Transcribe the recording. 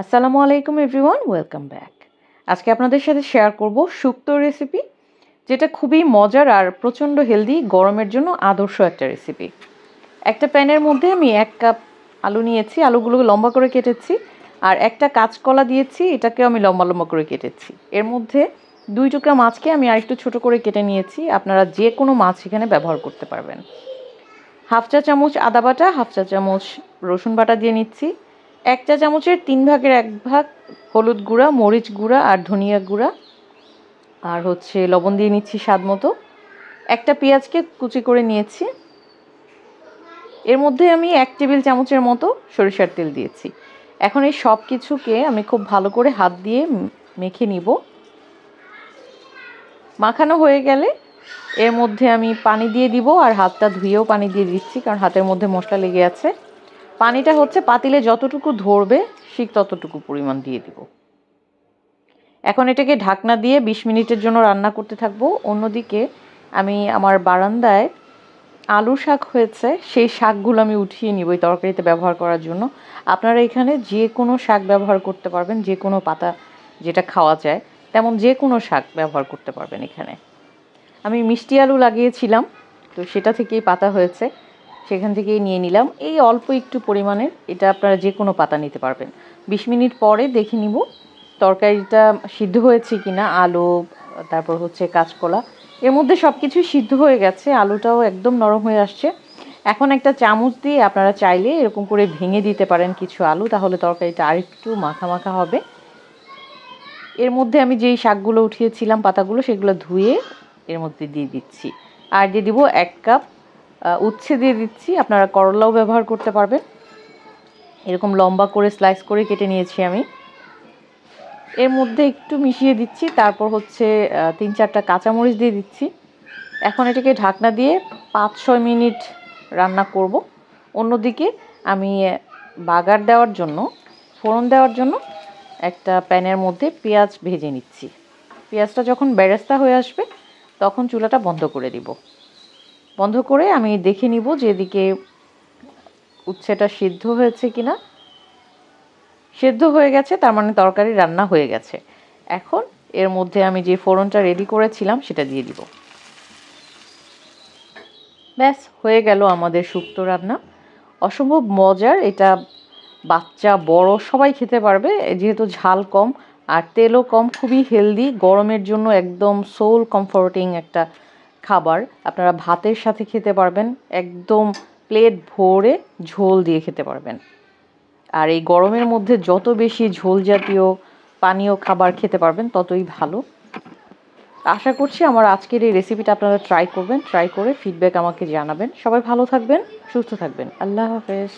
আসসালামু আলাইকুম everyone, welcome back. আজকে আপনাদের সাথে শেয়ার করব শুক্তো রেসিপি, যেটা খুবই মজার আর প্রচণ্ড হেলদি, গরমের জন্য আদর্শ একটা রেসিপি। একটা প্যানের মধ্যে আমি এক কাপ আলু নিয়েছি, আলুগুলোকে লম্বা করে কেটেছি, আর একটা কাঁচকলা দিয়েছি, এটাকেও আমি লম্বা লম্বা করে কেটেছি। এর মধ্যে দুই টুকরা মাছকে আমি আরেকটু ছোট করে কেটে নিয়েছি, আপনারা যে কোনো মাছ এখানে ব্যবহার করতে পারবেন। হাফ চা চামচ আদা বাটা, হাফ চা চামচ রসুন বাটা দিয়ে নিচ্ছি এক চা চামচের তিন ভাগের এক ভাগ হলুদ গুঁড়া, মরিচ গুঁড়া আর ধনিয়া গুঁড়া। আর হচ্ছে লবণ দিয়ে নিচ্ছি স্বাদ মতো। একটা পেঁয়াজকে কুচি করে নিয়েছি। এর মধ্যে আমি এক টেবিল চামচের মতো সরিষার তেল দিয়েছি। এখন এই সব কিছুকে আমি খুব ভালো করে হাত দিয়ে মেখে নিব। মাখানো হয়ে গেলে এর মধ্যে আমি পানি দিয়ে দিব আর হাতটা ধুয়েও পানি দিয়ে দিচ্ছি, কারণ হাতের মধ্যে মশলা লেগে আছে। পানিটা হচ্ছে পাতিলে যতটুকু ধরবে, ঠিক ততটুকু পরিমাণ দিয়ে দিব। এখন এটাকে ঢাকনা দিয়ে বিশ মিনিটের জন্য রান্না করতে থাকব। অন্যদিকে আমি আমার বারান্দায় আলু শাক হয়েছে, সেই শাকগুলো আমি উঠিয়ে নিব এই তরকারিতে ব্যবহার করার জন্য। আপনারা এখানে যে কোনো শাক ব্যবহার করতে পারবেন যে কোনো পাতা যেটা খাওয়া যায়, তেমন যে কোনো শাক ব্যবহার করতে পারবেন এখানে। আমি মিষ্টি আলু লাগিয়েছিলাম, তো সেটা থেকেই পাতা হয়েছে। সেখান থেকেই নিয়ে নিলাম। এই অল্প একটু পরিমাণের এটা আপনারা যে কোনো পাতা নিতে পারবেন। বিশ মিনিট পরে দেখে নিব তরকারিটা সিদ্ধ হয়েছে কি না আলু, তারপর হচ্ছে কাঁচকলা। এর মধ্যে সব কিছুই সিদ্ধ হয়ে গেছে, আলুটাও একদম নরম হয়ে আসছে। এখন একটা চামচ দিয়ে আপনারা চাইলে এরকম করে ভেঙে দিতে পারেন কিছু আলু, তাহলে তরকারিটা আরেকটু মাখা মাখা হবে। এর মধ্যে আমি যেই শাকগুলো উঠিয়েছিলাম পাতাগুলো, সেগুলো ধুয়ে এর মধ্যে দিয়ে দিচ্ছি। আর দিয়ে দিব এক কাপ উচ্ছে দিয়ে দিচ্ছি। আপনারা করলাও ব্যবহার করতে পারবেন। এরকম লম্বা করে স্লাইস করে কেটে নিয়েছি আমি। এর মধ্যে একটু মিশিয়ে দিচ্ছি, তারপর হচ্ছে তিন চারটা কাঁচামরিচ দিয়ে দিচ্ছি। এখন এটাকে ঢাকনা দিয়ে পাঁচ ছয় মিনিট রান্না করব। অন্যদিকে আমি বাগার দেওয়ার জন্য, ফোড়ন দেওয়ার জন্য একটা প্যানের মধ্যে পেঁয়াজ ভেজে নিচ্ছি। পেঁয়াজটা যখন বেরেস্তা হয়ে আসবে, তখন চুলাটা বন্ধ করে দিব। বন্ধ করে আমি দেখে নিব যে এদিকে উচ্ছেটা সিদ্ধ হয়েছে কিনা। সেদ্ধ হয়ে গেছে, তার মানে তরকারি রান্না হয়ে গেছে। এখন এর মধ্যে আমি যে ফোড়নটা রেডি করেছিলাম, সেটা দিয়ে দিব। ব্যাস, হয়ে গেল আমাদের শুক্তো রান্না। অসম্ভব মজার, এটা বাচ্চা, বড়, সবাই খেতে পারবে। যেহেতু ঝাল কম আর তেলও কম, খুবই হেলদি গরমের জন্য একদম সোল কমফোর্টিং একটা খাবার আপনারা ভাতের সাথে খেতে পারবেন, একদম প্লেট ভরে ঝোল দিয়ে খেতে পারবেন। আর এই গরমের মধ্যে যত বেশি ঝোল জাতীয় পানীয় খাবার খেতে পারবেন, ততই ভালো। আশা করছি আমার আজকের এই রেসিপিটা আপনারা ট্রাই করবেন ট্রাই করে ফিডব্যাক আমাকে জানাবেন। সবাই ভালো থাকবেন, সুস্থ থাকবেন। আল্লাহ হাফেজ।